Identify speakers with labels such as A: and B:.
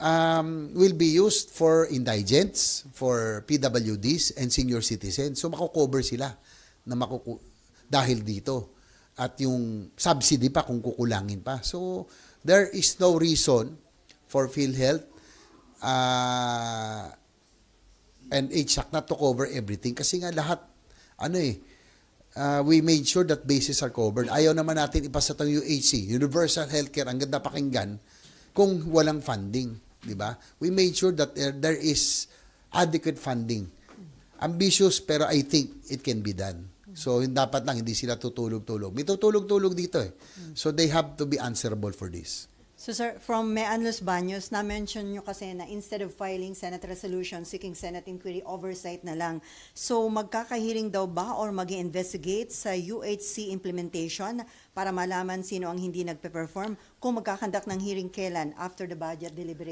A: um, will be used for indigents, for PWDs, and senior citizens. So, makukover sila na makuku dahil dito. At yung subsidy pa kung kukulangin pa. So, there is no reason for PhilHealth uh, and HSAC not to cover everything. Kasi nga lahat, ano eh, uh, we made sure that bases are covered. Ayaw naman natin ipasa itong UHC, Universal Healthcare, ang ganda pakinggan, kung walang funding. Di ba? We made sure that there, there is adequate funding. Ambitious, pero I think it can be done. So, dapat lang hindi sila tutulog-tulog. May tutulog-tulog dito eh. So, they have to be answerable for this.
B: So sir, from Mean Los Baños, na-mention nyo kasi na instead of filing Senate resolution seeking Senate inquiry, oversight na lang. So magkakahiring daw ba or mag investigate sa UHC implementation para malaman sino ang hindi nagpe-perform? Kung magkakandak ng hearing kailan after the budget deliberation?